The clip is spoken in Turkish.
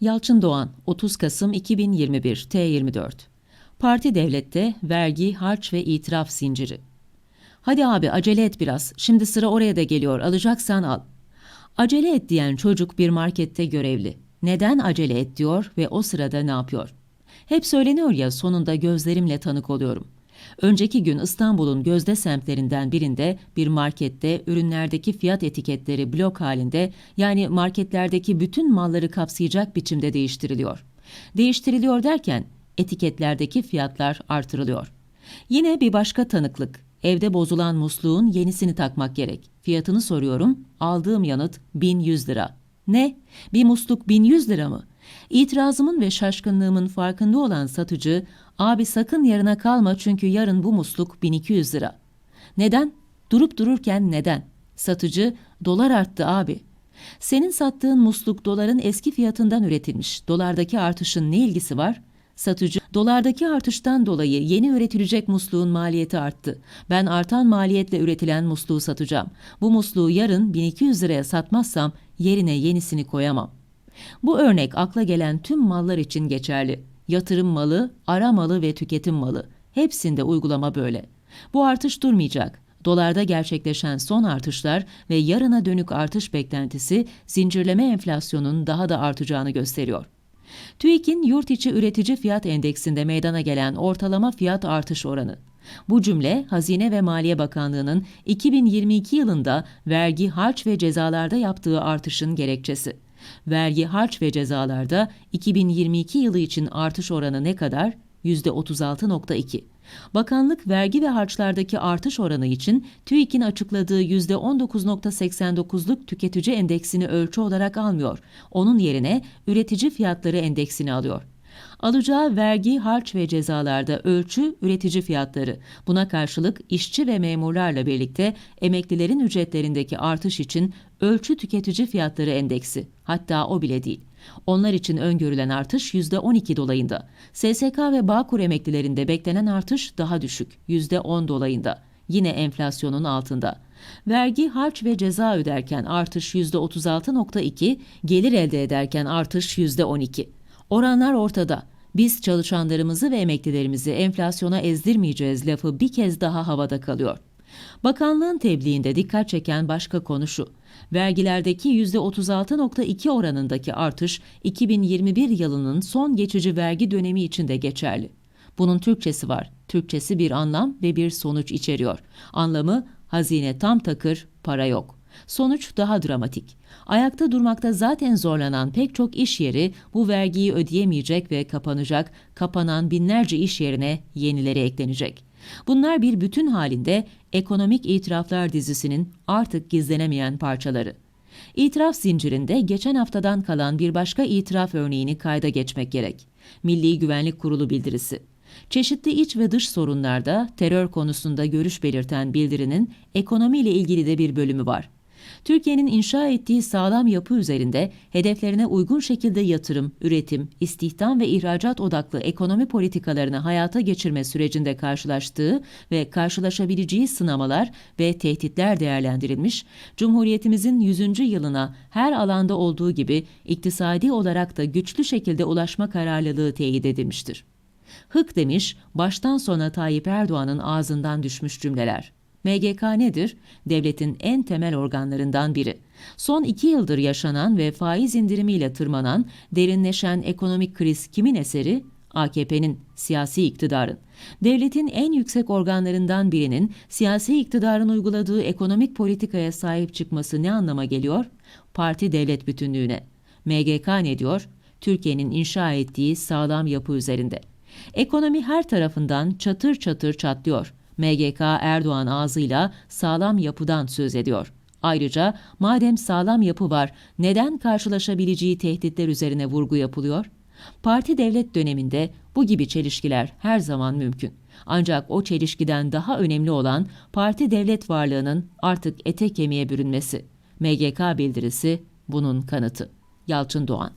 Yalçın Doğan, 30 Kasım 2021, T24. Parti devlette vergi, harç ve itiraf zinciri. Hadi abi acele et biraz. Şimdi sıra oraya da geliyor. Alacaksan al. Acele et diyen çocuk bir markette görevli. Neden acele et diyor ve o sırada ne yapıyor? Hep söyleniyor ya sonunda gözlerimle tanık oluyorum. Önceki gün İstanbul'un gözde semtlerinden birinde bir markette ürünlerdeki fiyat etiketleri blok halinde yani marketlerdeki bütün malları kapsayacak biçimde değiştiriliyor. Değiştiriliyor derken etiketlerdeki fiyatlar artırılıyor. Yine bir başka tanıklık. Evde bozulan musluğun yenisini takmak gerek. Fiyatını soruyorum. Aldığım yanıt 1100 lira. Ne? Bir musluk 1100 lira mı? İtirazımın ve şaşkınlığımın farkında olan satıcı, abi sakın yarına kalma çünkü yarın bu musluk 1200 lira. Neden? Durup dururken neden? Satıcı, dolar arttı abi. Senin sattığın musluk doların eski fiyatından üretilmiş. Dolardaki artışın ne ilgisi var? Satıcı, dolardaki artıştan dolayı yeni üretilecek musluğun maliyeti arttı. Ben artan maliyetle üretilen musluğu satacağım. Bu musluğu yarın 1200 liraya satmazsam yerine yenisini koyamam. Bu örnek akla gelen tüm mallar için geçerli. Yatırım malı, ara malı ve tüketim malı. Hepsinde uygulama böyle. Bu artış durmayacak. Dolarda gerçekleşen son artışlar ve yarına dönük artış beklentisi zincirleme enflasyonun daha da artacağını gösteriyor. TÜİK'in yurt içi üretici fiyat endeksinde meydana gelen ortalama fiyat artış oranı. Bu cümle Hazine ve Maliye Bakanlığı'nın 2022 yılında vergi, harç ve cezalarda yaptığı artışın gerekçesi. Vergi, harç ve cezalarda 2022 yılı için artış oranı ne kadar? %36.2. Bakanlık vergi ve harçlardaki artış oranı için TÜİK'in açıkladığı %19.89'luk tüketici endeksini ölçü olarak almıyor. Onun yerine üretici fiyatları endeksini alıyor. Alacağı vergi, harç ve cezalarda ölçü üretici fiyatları. Buna karşılık işçi ve memurlarla birlikte emeklilerin ücretlerindeki artış için ölçü tüketici fiyatları endeksi. Hatta o bile değil. Onlar için öngörülen artış %12 dolayında. SSK ve Bağkur emeklilerinde beklenen artış daha düşük, %10 dolayında. Yine enflasyonun altında. Vergi, harç ve ceza öderken artış %36.2, gelir elde ederken artış %12. Oranlar ortada. Biz çalışanlarımızı ve emeklilerimizi enflasyona ezdirmeyeceğiz lafı bir kez daha havada kalıyor. Bakanlığın tebliğinde dikkat çeken başka konu şu. Vergilerdeki %36.2 oranındaki artış 2021 yılının son geçici vergi dönemi içinde geçerli. Bunun Türkçesi var. Türkçesi bir anlam ve bir sonuç içeriyor. Anlamı hazine tam takır, para yok. Sonuç daha dramatik. Ayakta durmakta zaten zorlanan pek çok iş yeri bu vergiyi ödeyemeyecek ve kapanacak. Kapanan binlerce iş yerine yenileri eklenecek. Bunlar bir bütün halinde ekonomik itiraflar dizisinin artık gizlenemeyen parçaları. İtiraf zincirinde geçen haftadan kalan bir başka itiraf örneğini kayda geçmek gerek. Milli Güvenlik Kurulu bildirisi. Çeşitli iç ve dış sorunlarda terör konusunda görüş belirten bildirinin ekonomiyle ilgili de bir bölümü var. Türkiye'nin inşa ettiği sağlam yapı üzerinde hedeflerine uygun şekilde yatırım, üretim, istihdam ve ihracat odaklı ekonomi politikalarını hayata geçirme sürecinde karşılaştığı ve karşılaşabileceği sınamalar ve tehditler değerlendirilmiş, Cumhuriyetimizin 100. yılına her alanda olduğu gibi iktisadi olarak da güçlü şekilde ulaşma kararlılığı teyit edilmiştir. Hık demiş, baştan sona Tayyip Erdoğan'ın ağzından düşmüş cümleler. MGK nedir? Devletin en temel organlarından biri. Son iki yıldır yaşanan ve faiz indirimiyle tırmanan, derinleşen ekonomik kriz kimin eseri? AKP'nin, siyasi iktidarın. Devletin en yüksek organlarından birinin siyasi iktidarın uyguladığı ekonomik politikaya sahip çıkması ne anlama geliyor? Parti devlet bütünlüğüne. MGK ne diyor? Türkiye'nin inşa ettiği sağlam yapı üzerinde. Ekonomi her tarafından çatır çatır çatlıyor. MGK Erdoğan ağzıyla sağlam yapıdan söz ediyor. Ayrıca madem sağlam yapı var, neden karşılaşabileceği tehditler üzerine vurgu yapılıyor? Parti devlet döneminde bu gibi çelişkiler her zaman mümkün. Ancak o çelişkiden daha önemli olan parti devlet varlığının artık ete kemiğe bürünmesi. MGK bildirisi bunun kanıtı. Yalçın Doğan